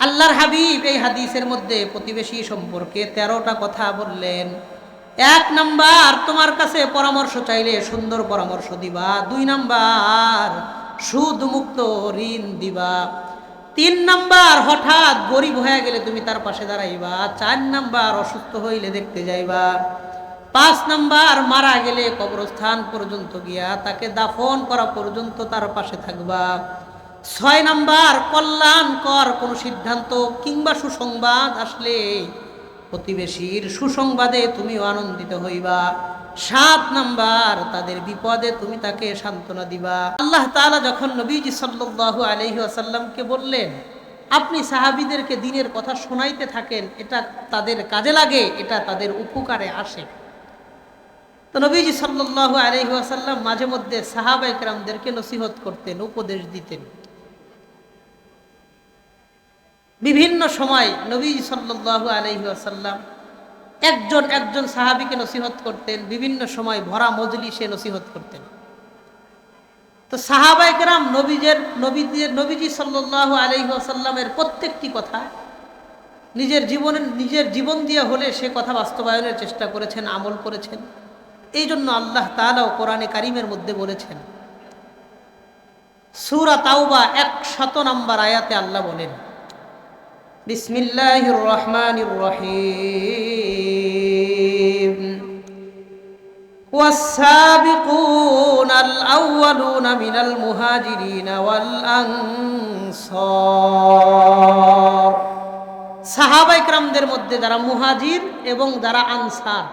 আল্লাহর হাবিব এই হাদিসের মধ্যে প্রতিবেশী সম্পর্কে তেরোটা কথা বললেন। এক নাম্বার, তোমার কাছে পরামর্শ চাইলে সুন্দর পরামর্শ দিবা। দুই নাম্বার সুদ মুক্ত ঋণ দিবা। তিন নাম্বার, হঠাৎ গরিব হয়ে গেলে তুমি তার পাশে দাঁড়াইবা। চার নাম্বার, অসুস্থ হইলে দেখতে যাইবা। পাঁচ নাম্বার, মারা গেলে কবরস্থান পর্যন্ত গিয়া তাকে দাফন করা পর্যন্ত তার পাশে থাকবা। ছয় নাম্বার, কল্যাণকর কোনো সিদ্ধান্ত কিংবা সুসংবাদ আসলে প্রতিবেশীর সুসংবাদে তুমিও আনন্দিত হইবা। সাত নাম্বার, তাদের বিপদে তুমি তাকে সান্ত্বনা দিবা। আল্লাহ তাআলা যখন নবীজি সাল্লাল্লাহু আলাইহি ওয়াসাল্লামকে বললেন, আপনি সাহাবীদেরকে দিনের কথা শোনাইতে থাকেন, এটা তাদের কাজে লাগে, এটা তাদের উপকারে আসে। তো নবীজি সাল্লাল্লাহু আলাইহি ওয়াসাল্লাম মাঝে মধ্যে সাহাবা একরামদেরকে নসিহত করতেন, উপদেশ দিতেন। বিভিন্ন সময় নবীজি সাল্লাল্লাহু আলাইহি ওয়াসাল্লাম একজন একজন সাহাবীকে নসিহত করতেন, বিভিন্ন সময় ভরা মজলিসে নসিহত করতেন। তো সাহাবা একরাম নবীজের নবীদের, নবীজি সাল্লাল্লাহু আলাইহি ওয়াসাল্লামের প্রত্যেকটি কথা নিজের জীবনের, নিজের জীবন দিয়ে হলে সে কথা বাস্তবায়নের চেষ্টা করেছেন, আমল করেছেন। এই জন্য আল্লাহ তালাও কোরআনে কারিমের মধ্যে বলেছেন, সূরা তাওবা এক শত নম্বর আয়াতে আল্লাহ বলেন বিসমিল্লাহির রহমানির রহিম والسابقون الأولون من المهاجرين والأنصار সাহাবা ইকরামদের মধ্যে যারা মুহাজির এবং যারা আনসার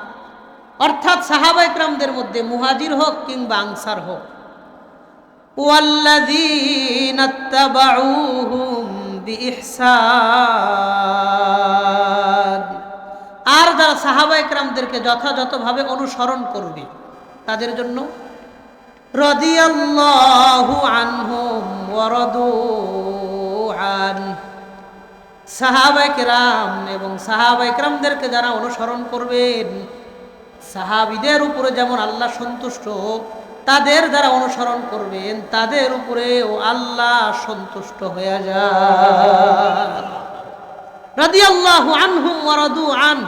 অর্থাৎ সাহাবা ইকরামদের মধ্যে মুহাজির হোক কিংবা আনসার হোক والذين اتبعوهم আর যারা সাহাবা একরামদেরকে যথাযথভাবে অনুসরণ করবে, তাদের জন্য রদিয়াল্লাহু আনহুম ওয়ারাদু আন। সাহাবাইকরাম এবং সাহাবাইকরামদেরকে যারা অনুসরণ করবেন, সাহাবিদের উপরে যেমন আল্লাহ সন্তুষ্ট তাদের যারা অনুসরণ করবেন, তাদের উপরে ও আল্লাহ সন্তুষ্ট হয়ে যায় আল্লাহ আনহুম আন,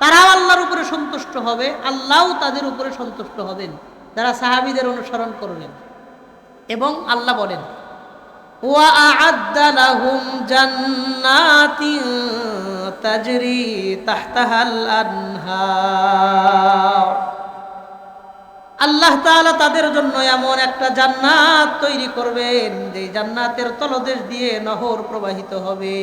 তারাও আল্লাহর উপরে সন্তুষ্ট হবে, আল্লাহও তাদের উপরে সন্তুষ্ট হবেন। যারা সাহাবিদের অনুসরণ করবেন এবং আল্লাহ বলেন, ওয়া আল্লাহ তাআলা তাদের জন্য এমন একটা জান্নাত তৈরি করবেন, যে জান্নাতের তলদেশ দিয়ে নহর প্রবাহিত হবে।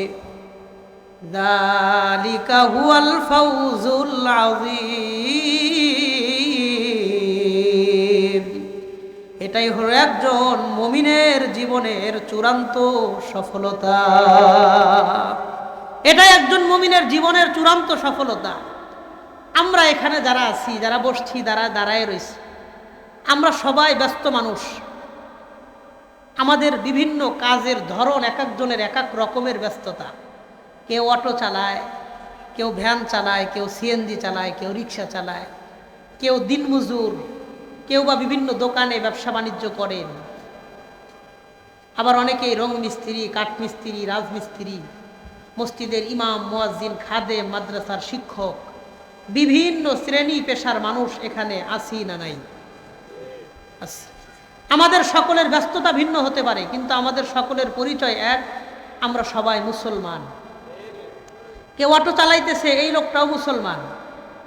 এটাই হলো একজন মমিনের জীবনের চূড়ান্ত সফলতা। এটাই একজন মমিনের জীবনের চূড়ান্ত সফলতা। আমরা এখানে যারা আছি, যারা বসছি, যারা দাঁড়ায় রয়েছি আমরা সবাই ব্যস্ত মানুষ। আমাদের বিভিন্ন কাজের ধরন এক একজনের এক এক রকমের ব্যস্ততা। কেউ অটো চালায়, কেউ ভ্যান চালায়, কেউ সিএনজি চালায়, কেউ রিক্সা চালায়, কেউ দিনমজুর, কেউ বা বিভিন্ন দোকানে ব্যবসা বাণিজ্য করেন। আবার অনেকেই রং মিস্ত্রি কাঠমিস্ত্রি রাজমিস্ত্রি মসজিদের ইমাম, মোয়াজ্জিন খাদে মাদ্রাসার শিক্ষক, বিভিন্ন শ্রেণি পেশার মানুষ এখানে আসি না নাই। আমাদের সকলের ব্যস্ততা ভিন্ন হতে পারে, কিন্তু আমাদের সকলের পরিচয় এক, আমরা সবাই মুসলমান। কেউ অটো চালাইতেছে, এই লোকটাও মুসলমান।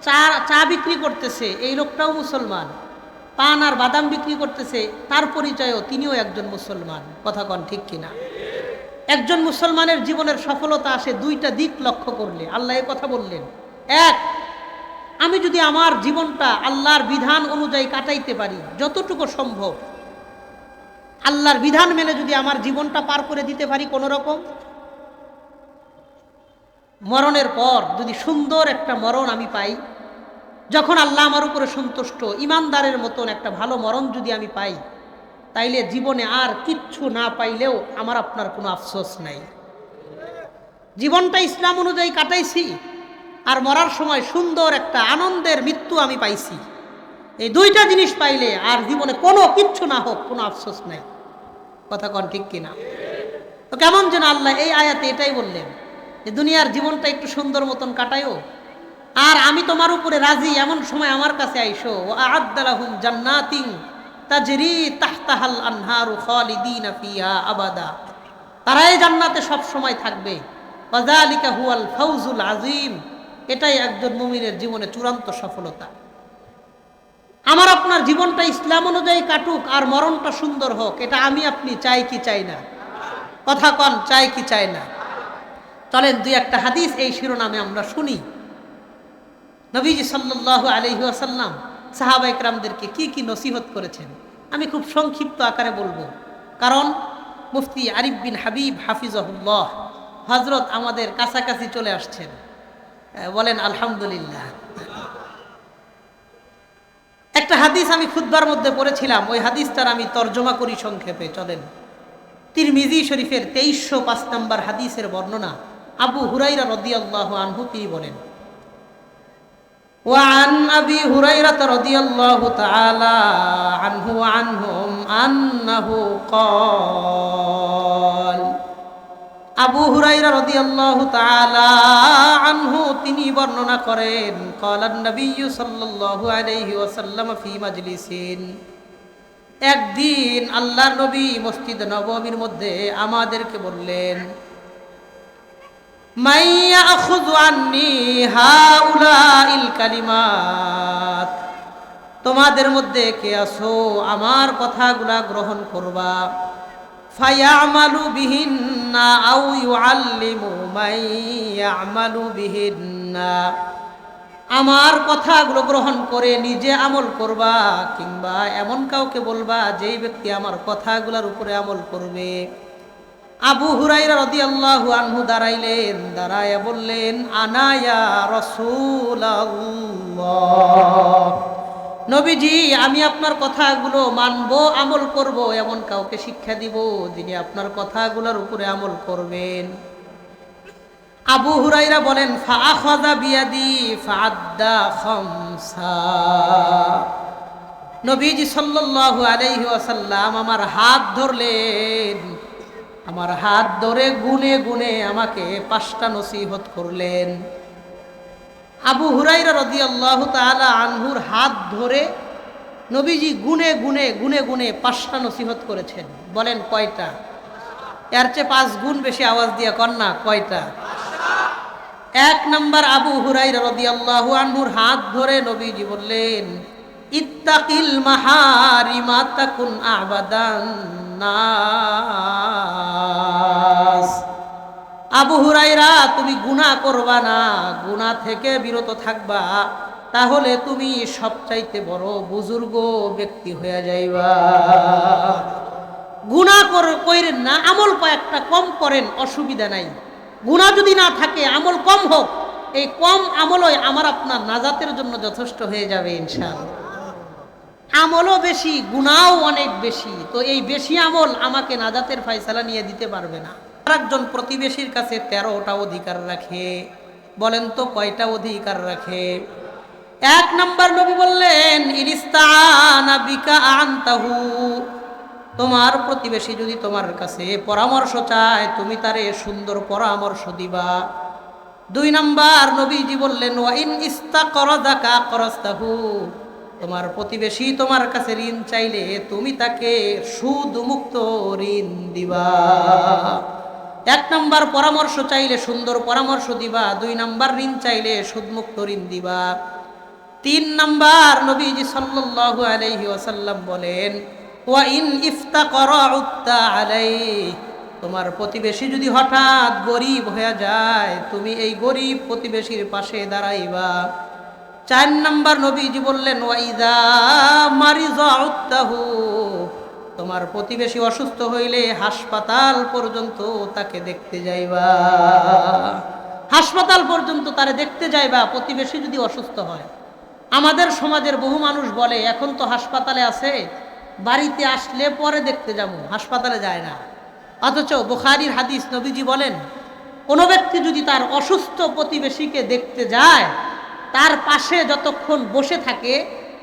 চা চা বিক্রি করতেছে, এই লোকটাও মুসলমান। পান আর বাদাম বিক্রি করতেছে, তার পরিচয়ও তিনিও একজন মুসলমান। কথা কন ঠিক কিনা? একজন মুসলমানের জীবনের সফলতা আসে দুইটা দিক লক্ষ্য করলে। আল্লাহ কথা বললেন। এক আমি যদি আমার জীবনটা আল্লাহর বিধান অনুযায়ী কাটাইতে পারি, যতটুকু সম্ভব, আল্লাহর বিধান মেনে যদি আমার জীবনটা পার করে দিতে পারি কোনো রকম মরণের পর যদি সুন্দর একটা মরণ আমি পাই, যখন আল্লাহ আমার উপরে সন্তুষ্ট, ইমানদারের মতন একটা ভালো মরণ যদি আমি পাই, তাইলে জীবনে আর কিচ্ছু না পাইলেও আমার আপনার কোনো আফসোস নাই। জীবনটা ইসলাম অনুযায়ী কাটাইছি আর মরার সময় সুন্দর একটা আনন্দের মৃত্যু আমি পাইছি। এই দুইটা জিনিস পাইলে আর জীবনে কোনো কিচ্ছু না হোক, কোনো আফসোস নাই। কথা কন ঠিক কিনা? তো কেমন যেন আল্লাহ এই আয়াতে এটাই বললেন যে, দুনিয়ার জীবনটা একটু সুন্দর মতন কাটায়ও। আর আমি তোমার উপরে রাজি, এমন সময় আমার কাছে আইসো আদালাহুম জান্নাতিং আবাদা। তারা এই জান্নাতে সব সময় থাকবে। আজিম এটাই একজন মুমিনের জীবনে চূড়ান্ত সফলতা। আমার আপনার জীবনটা ইসলাম অনুযায়ী কাটুক আর মরণটা সুন্দর হোক, এটা আমি আপনি চাই কি চাই না? কথা কন, চাই কি চাই না? চলেন দুই একটা হাদিস, এই শিরোনামে আমরা শুনি। নবীজি সাল্লাহ আলহি আসাল্লাম সাহাবা ইকরামদেরকে কি কি নসিহত করেছেন? আমি খুব সংক্ষিপ্ত আকারে বলব। কারণ মুফতি আরিফ বিন হাবিব হাফিজহুল্লাহ হজরত আমাদের কাছাকাছি চলে আসছেন। বলেন আলহামদুলিল্লাহ একটা হাদিস আমি খুদ্বার মধ্যে পড়েছিলাম ওই হাদিসটার আমি তর্জমা করি সংক্ষেপে চলেন তিরমিজি শরীফের তেইশশো পাঁচ নম্বর হাদিসের বর্ণনা আবু হুরাইরা রদিয়াল্লাহ আনহু তিনি বলেন وعن أبي هريرة رضي الله تعالى عنه وعنهم أنه قال আবু হুরাইরা রাদিয়াল্লাহু তাআলা আনহু, তিনি বর্ণনা করেন ক্বালান নবী সাল্লাল্লাহু আলাইহি ওয়াসাল্লাম ফি মাজলিসিন। একদিন আল্লাহর নবী মসজিদ নববীর মধ্যে আমাদেরকে বললেন মাইয়া আখুযু আন্নি হাউলাইল কালিমাত। তোমাদের মধ্যে কে আসো আমার কথাগুলা গ্রহণ করবা। ফায়ামালু বিহিন্না আউ ইউআল্লিমু মাইয়ামালু বিহিন্না। আমার কথাগুলো গ্রহণ করে নিজে আমল করবা কিংবা এমন কাউকে বলবা যেই ব্যক্তি আমার কথাগুলোর উপরে আমল করবে। আবু হুরাইরা রাদিয়াল্লাহু আনহু দাঁড়াইলেন, দাঁড়ায়া বললেন আনায়া রাসূলুল্লাহ। নবীজি, আমি আপনার কথাগুলো মানব, আমল করব, এমন কাউকে শিক্ষা দিব যিনি আপনার কথাগুলোর উপরে আমল করবেন। আবু হুরাইরা বলেন বিয়াদি নবীজি সাল্লাল্লাহু আলাইহি ওয়াসাল্লাম আমার হাত ধরলেন, আমার হাত ধরে গুনে গুনে আমাকে পাঁচটা নসিহত করলেন। আবু হুরাইরা রদিয়াল্লাহু তাআলা আনহুর হাত ধরে নবীজি গুনে গুনে গুনে গুনে পাঁচটা নসিহত করেছেন। বলেন কয়টা? এর চেয়ে পাঁচ গুণ বেশি আওয়াজ দিয়া কন্যা কয়টা? এক নম্বর আবু হুরাইরা রদিয়াল্লাহু আনহুর হাত ধরে নবীজি বললেন, ইত্তাকিল মাহারিমা তাকুন আবাদান নাস। আবু হুরাইরা তুমি গুনাহ করবা না, গুনাহ থেকে বিরত থাকবা, তাহলে তুমি সবচাইতে বড় বুজুর্গ ব্যক্তি হয়ে যাইবা। গুনাহ কর, কইরেন না, আমল কয়েকটা কম করেন, অসুবিধা নাই। গুনাহ যদি না থাকে, আমল কম হোক, এই কম আমলই আমার আপনার নাজাতের জন্য যথেষ্ট হয়ে যাবে, ইনশাআল্লাহ। আমলও বেশি গুণাও অনেক বেশি, তো এই বেশি আমল আমাকে নাজাতের ফাইসালা নিয়ে দিতে পারবে না। একজন প্রতিবেশীর কাছে তেরোটা অধিকার রাখে। বলেন তো কয়টা অধিকার রাখে? এক নাম্বার নবী বললেন আনতাহু। তোমার প্রতিবেশী যদি তোমার কাছে পরামর্শ চায়, তুমি তারে সুন্দর পরামর্শ দিবা। দুই নাম্বার নবীজি বললেন, ওয়াইন ইস্তা করদাকা করস্তাহু তোমার প্রতিবেশী তোমার কাছে ঋণ চাইলে তুমি তাকে সুদ মুক্ত ঋণ দিবা। এক নাম্বার পরামর্শ চাইলে সুন্দর পরামর্শ দিবা, দুই নাম্বার ঋণ চাইলে সুদমুক্ত ঋণ দিবা। তিন নাম্বার নবীজি সাল্লাল্লাহু আলাইহি ওয়াসাল্লাম বলেন ওয়া ইন ইফতাকরা আলাইহি তোমার প্রতিবেশী যদি হঠাৎ গরিব হয়ে যায়, তুমি এই গরিব প্রতিবেশীর পাশে দাঁড়াইবা। চার নাম্বার নবীজি বললেন ওয়াইদা মারিজা উত্তাহু তোমার প্রতিবেশী অসুস্থ হইলে হাসপাতাল পর্যন্ত তাকে দেখতে যাইবা। হাসপাতাল পর্যন্ত তারে দেখতে যাইবা, প্রতিবেশী যদি অসুস্থ হয়। আমাদের সমাজের বহু মানুষ বলে, এখন তো হাসপাতালে আছে, বাড়িতে আসলে পরে দেখতে যাব, হাসপাতালে যায় না। অথচ বুখারির হাদিস নবীজি বলেন, কোনো ব্যক্তি যদি তার অসুস্থ প্রতিবেশীকে দেখতে যায়, তার পাশে যতক্ষণ বসে থাকে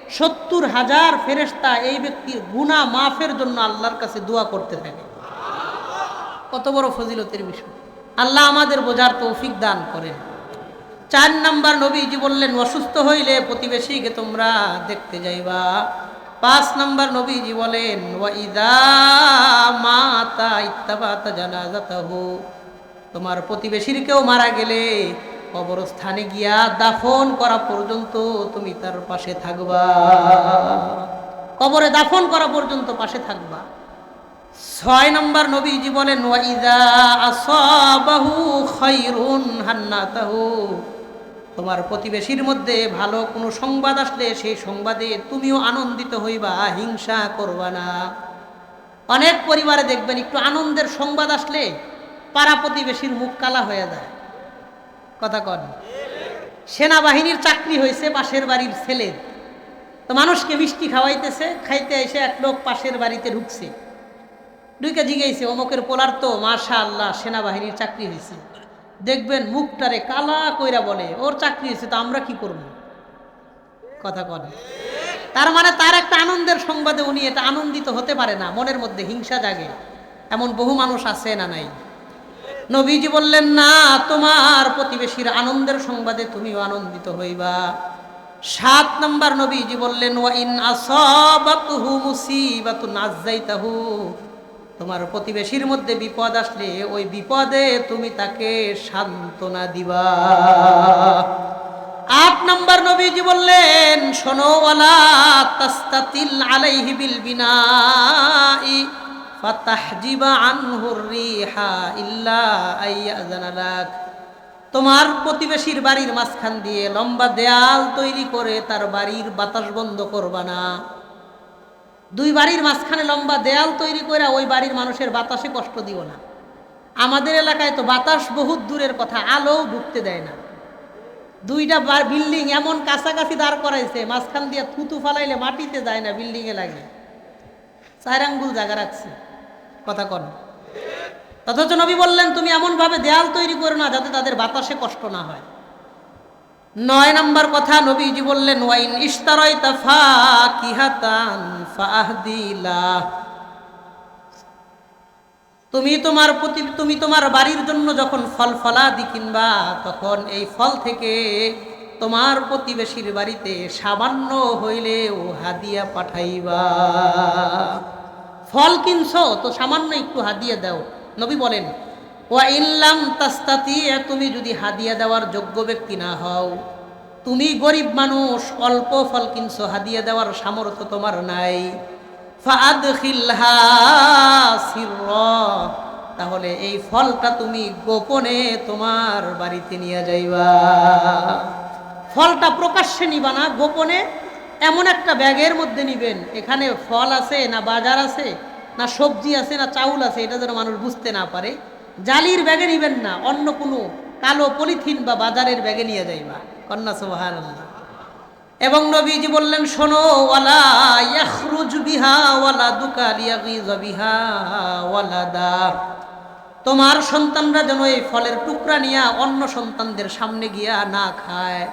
সত্তর হাজার ফেরেস্তা এই ব্যক্তির গুণা মাফের জন্য আল্লাহর কাছে দোয়া করতে থাকে। কত বড় ফজিলতের বিষয়। আল্লাহ আমাদের বোঝার তৌফিক দান করেন। চার নাম্বার নবীজি বললেন, অসুস্থ হইলে প্রতিবেশীকে তোমরা দেখতে যাইবা। পাঁচ নাম্বার নবীজি বলেন মাতা তোমার প্রতিবেশীর কেউ মারা গেলে কবরস্থানে গিয়া দাফন করা পর্যন্ত তুমি তার পাশে থাকবা। কবরে দাফন করা পর্যন্ত পাশে থাকবা। ছয় নম্বর নবীজি বলেন তোমার প্রতিবেশীর মধ্যে ভালো কোনো সংবাদ আসলে সেই সংবাদে তুমিও আনন্দিত হইবা, হিংসা করবা না। অনেক পরিবারে দেখবেন একটু আনন্দের সংবাদ আসলে পাড়া প্রতিবেশীর মুখ কালা হয়ে যায়। কথা কন। সেনাবাহিনীর চাকরি হয়েছে পাশের বাড়ির ছেলের তো মানুষকে মিষ্টি খাওয়াইতেছে, খাইতে এসে এক লোক পাশের বাড়িতে ঢুকছে। ঢুকে জিগেছে অমুকের পোলার তো মাশা আল্লাহ সেনাবাহিনীর চাকরি হয়েছে। দেখবেন মুখটারে কালা কইরা বলে, ওর চাকরি হয়েছে, তো আমরা কি করব? কথা কন। তার মানে তার একটা আনন্দের সংবাদে উনি এটা আনন্দিত হতে পারে না, মনের মধ্যে হিংসা জাগে। এমন বহু মানুষ আছে না নাই? নবীজি বললেন, না, তোমার প্রতিবেশীর আনন্দের সংবাদে তুমিও আনন্দিত হইবা। সাত নম্বর নবীজি বললেন ওয়া ইন আসাবাতুহু মুসিবাতুন আযাইতাহু। তোমার প্রতিবেশীর মধ্যে বিপদ আসলে ওই বিপদে তুমি তাকে সান্ত্বনা দিবা। আট নম্বর নবীজি বললেন, শোনো, ওয়ালা তাস্তাতিল আলাইহি বিল বিনাই। ইল্লা তোমার প্রতিবেশীর বাড়ির মাঝখান দিয়ে লম্বা দেয়াল তৈরি করে তার বাড়ির বাতাস বন্ধ করবা না। দুই বাড়ির মাঝখানে লম্বা দেয়াল তৈরি করে ওই বাড়ির মানুষের বাতাসে কষ্ট দিও না। আমাদের এলাকায় তো বাতাস বহুত দূরের কথা আলো ঢুকতে দেয় না। দুইটা বিল্ডিং এমন কাছাকাছি দাঁড় করাইছে, মাঝখান দিয়ে থুতু ফালাইলে মাটিতে যায় না বিল্ডিংয়ে লাগে। চার আঙ্গুল জায়গা রাখছে। কথা কন। অথচ নবী বললেন, তুমি এমনভাবে দেয়াল তৈরি করো না যাতে তাদের বাতাসে কষ্ট না হয়। নয় নম্বর কথা, নবীজি বললেন, ওয়াইন ইস্তারয় তাফা কিহাতান ফাহদিলা। তুমি তোমার প্রতি, তুমি তোমার বাড়ির জন্য যখন ফল ফলাদি কিনবা, তখন এই ফল থেকে তোমার প্রতিবেশীর বাড়িতে সামান্য হইলেও হাদিয়া পাঠাইবা। ফল কিনছো, তো সামান্য একটু হাদিয়া দাও। নবী বলেন, ওয়া ইল্লাম তাস্তাতি তুমি যদি হাদিয়া দেওয়ার যোগ্য ব্যক্তি না হও, তুমি গরিব মানুষ, অল্প ফল কিনছো, হাদিয়া দেওয়ার সামর্থ্য তোমার নাই। তাহলে এই ফলটা তুমি গোপনে তোমার বাড়িতে নিয়ে যাইবা। ফলটা প্রকাশ্যে নিবা না, গোপনে এমন একটা ব্যাগের মধ্যে নিবেন। এখানে ফল আছে, না বাজার আছে, না সবজি আছে, না চাউল আছে, এটা যেন মানুষ বুঝতে না পারে। জালির ব্যাগে নিবেন না, অন্য কোনো কালো পলিথিন বা বাজারের ব্যাগে নিয়ে যাইবা। কন্যা সোহান এবং নবীজি বললেন, শোনো, ওয়ালা ইয়াখরুজ বিহা, ওয়ালা দুকাল ইয়াগিজ বিহা, ওয়ালা দা। তোমার সন্তানরা যেন এই ফলের টুকরা নিয়ে অন্য সন্তানদের সামনে গিয়া না খায়।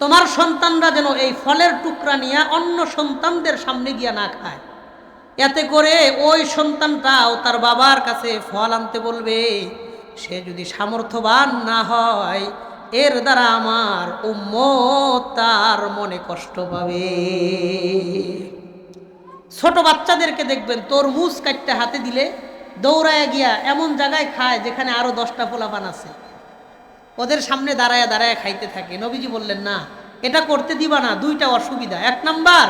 তোমার সন্তানরা যেন এই ফলের টুকরা নিয়ে অন্য সন্তানদের সামনে গিয়া না খায়। এতে করে ওই সন্তানটাও তার বাবার কাছে ফল আনতে বলবে, সে যদি সামর্থ্যবান না হয়, এর দ্বারা আমার উম্মত তার মনে কষ্ট পাবে। ছোট বাচ্চাদেরকে দেখবেন তরমুজ কাটতে হাতে দিলে দৌড়ায় গিয়া এমন জায়গায় খায় যেখানে আরও দশটা পোলাপান আছে। ওদের সামনে দাঁড়ায় দাঁড়ায় খাইতে থাকে। নবীজি বললেন, না, এটা করতে দিবা না, দুইটা অসুবিধা। এক নাম্বার,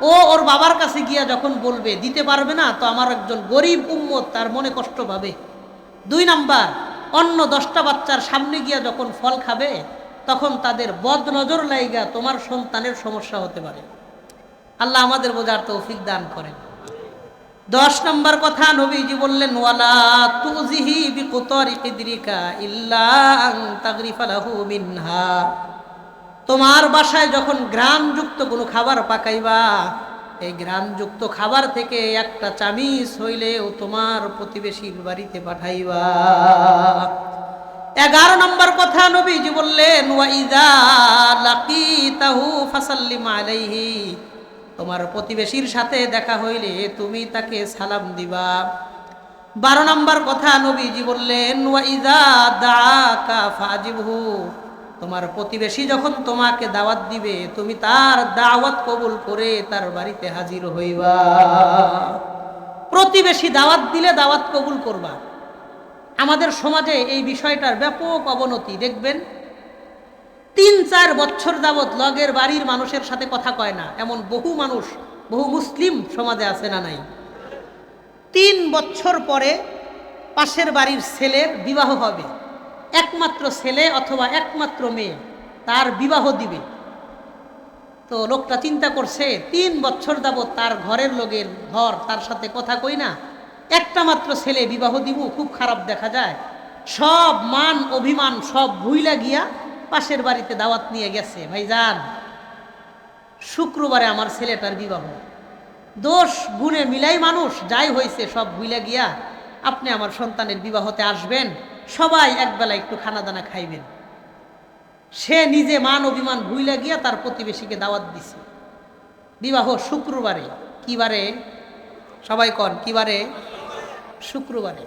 ও ওর বাবার কাছে গিয়া যখন বলবে, দিতে পারবে না, তো আমার একজন গরিব উম্মত, তার মনে কষ্ট পাবে। দুই নাম্বার, অন্য দশটা বাচ্চার সামনে গিয়া যখন ফল খাবে, তখন তাদের বদ নজর লাইগা তোমার সন্তানের সমস্যা হতে পারে। আল্লাহ আমাদের বোঝার তৌফিক দান করেন। দশ নম্বর কথা নবীজি বললেন, ওয়ালা তুজিহি বিকুতরি কিদরিকা ইল্লা আন তাগরিফা মিনহা। তোমার বাসায় যখন গ্রামযুক্ত কোনো খাবার পাকাইবা, এই গ্রামযুক্ত খাবার থেকে একটা চামিচ হইলেও তোমার প্রতিবেশীর বাড়িতে পাঠাইবা। এগারো নম্বর কথা নবীজি বললেন ওয়াইদা লাকিতাহু ফাসাল্লিম আলাইহি। তোমার প্রতিবেশীর সাথে দেখা হইলে তুমি তাকে সালাম দিবা। বারো নম্বর কথা নবীজি বললেন ফাজিবহু। তোমার প্রতিবেশী যখন তোমাকে দাওয়াত দিবে, তুমি তার দাওয়াত কবুল করে তার বাড়িতে হাজির হইবা। প্রতিবেশী দাওয়াত দিলে দাওয়াত কবুল করবা। আমাদের সমাজে এই বিষয়টার ব্যাপক অবনতি, দেখবেন? তিন চার বছর যাবৎ লগের বাড়ির মানুষের সাথে কথা কয় না। এমন বহু মানুষ, বহু মুসলিম সমাজে আছে না নাই? তিন বছর পরে পাশের বাড়ির ছেলের বিবাহ হবে। একমাত্র ছেলে অথবা একমাত্র মেয়ে, তার বিবাহ দিবে। তো লোকটা চিন্তা করছে, তিন বছর যাবৎ তার ঘরের লোকের ঘর তার সাথে কথা কই না? একটা মাত্র ছেলে বিবাহ দিব, খুব খারাপ দেখা যায়। সব মান, অভিমান সব ভুইলা গিয়া পাশের বাড়িতে দাওয়াত নিয়ে গেছে ভাই যান শুক্রবারে আমার ছেলেটার বিবাহ। দোষ গুণে মিলাই মানুষ, যাই হয়েছে সব ভুইলা গিয়া আপনি আমার সন্তানের বিবাহতে আসবেন, সবাই একবেলা একটু খানা দানা খাইবেন। সে নিজে মান অভিমান ভুইলা গিয়া তার প্রতিবেশীকে দাওয়াত দিছে। বিবাহ শুক্রবারে। কিবারে? সবাই কন, কিবারে? শুক্রবারে।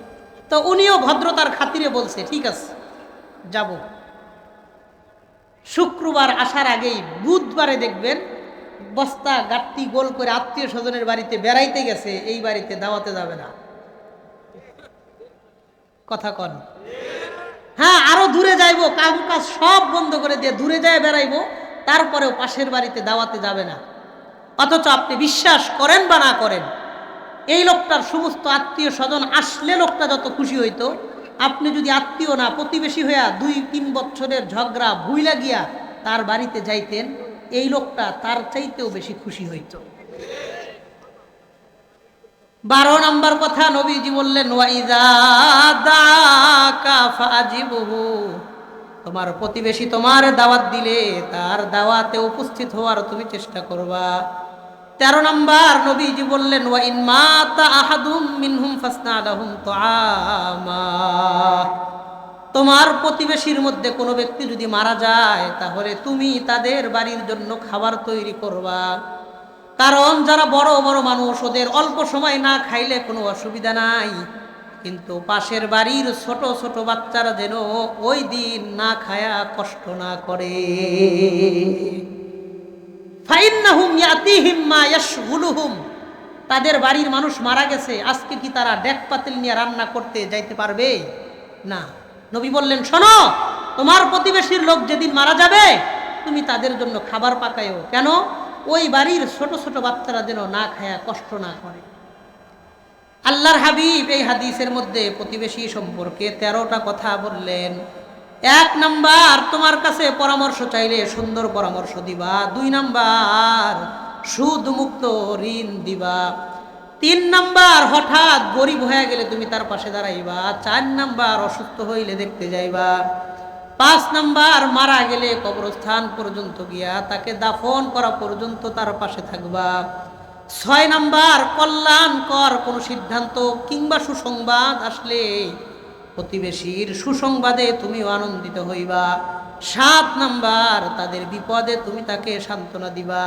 তো উনিও ভদ্রতার খাতিরে বলছে, ঠিক আছে, যাব। শুক্রবার আসার আগেই বুধবারে দেখবেন বস্তা, গাট্টি গোল করে আত্মীয় স্বজনের বাড়িতে বেড়াইতে গেছে, এই বাড়িতে দাওয়াতে যাবে না। কথা কন। হ্যাঁ আরও দূরে যাইবো, কাম কাজ সব বন্ধ করে দিয়ে দূরে যায় বেড়াইবো, তারপরেও পাশের বাড়িতে দাওয়াতে যাবে না। অথচ আপনি বিশ্বাস করেন বা না করেন, এই লোকটার সমস্ত আত্মীয় স্বজন আসলে লোকটা যত খুশি হইতো আপনি যদি আত্মীয় না, প্রতিবেশী হইয়া দুই, তিন বছরের ঝগড়া ভুইলা গিয়া তার বাড়িতে যাইতেন, এই লোকটা তার চাইতেও বেশি খুশি হইত। বারো নম্বর কথা নবীজি বললেন তোমার প্রতিবেশী তোমার দাওয়াত দিলে, তার দাওয়াতে উপস্থিত হওয়ার তুমি চেষ্টা করবা। তেরো নম্বর নবীজি বললেন ওয়া ইন মাতা আহাদুম মিনহুম ফাসনা লাহুম তুআমা। তোমার প্রতিবেশীর মধ্যে কোনো ব্যক্তি যদি মারা যায়, তাহলে তুমি তাদের বাড়ির জন্য খাবার তৈরি করবা। কারণ যারা বড় বড় মানুষ, ওদের অল্প সময় না খাইলে কোনো অসুবিধা নাই। কিন্তু পাশের বাড়ির ছোট ছোট বাচ্চারা যেন ওই দিন না খায়া কষ্ট না করে। তাদের বাড়ির মানুষ মারা গেছে, আজকে কি তারা ডেক পাতিল নিয়ে রান্না করতে যাইতে পারবে? না। নবী বললেন, শোনো, তোমার প্রতিবেশীর লোক যেদিন মারা যাবে, তুমি তাদের জন্য খাবার পাকায়ও। কেন? ওই বাড়ির ছোট ছোট বাচ্চারা যেন না খায়া কষ্ট না করে। আল্লাহর হাবিব এই হাদিসের মধ্যে প্রতিবেশী সম্পর্কে তেরোটা কথা বললেন। এক নাম্বার, তোমার কাছে পরামর্শ চাইলে সুন্দর পরামর্শ দিবা। দুই নাম্বার সুদ মুক্ত ঋণ দিবা। তিন নাম্বার, হঠাৎ গরিব হয়ে গেলে তুমি তার পাশে দাঁড়াইবা। চার নাম্বার, অসুস্থ হইলে দেখতে যাইবা। পাঁচ নাম্বার, মারা গেলে কবরস্থান পর্যন্ত গিয়া তাকে দাফন করা পর্যন্ত তার পাশে থাকবা। ছয় নাম্বার, কল্যাণকর কোনো সিদ্ধান্ত কিংবা সুসংবাদ আসলে প্রতিবেশীর সুসংবাদে তুমি আনন্দিত হইবা। সাত নাম্বার তাদের বিপদে তুমি তাকে সান্ত্বনা দিবা।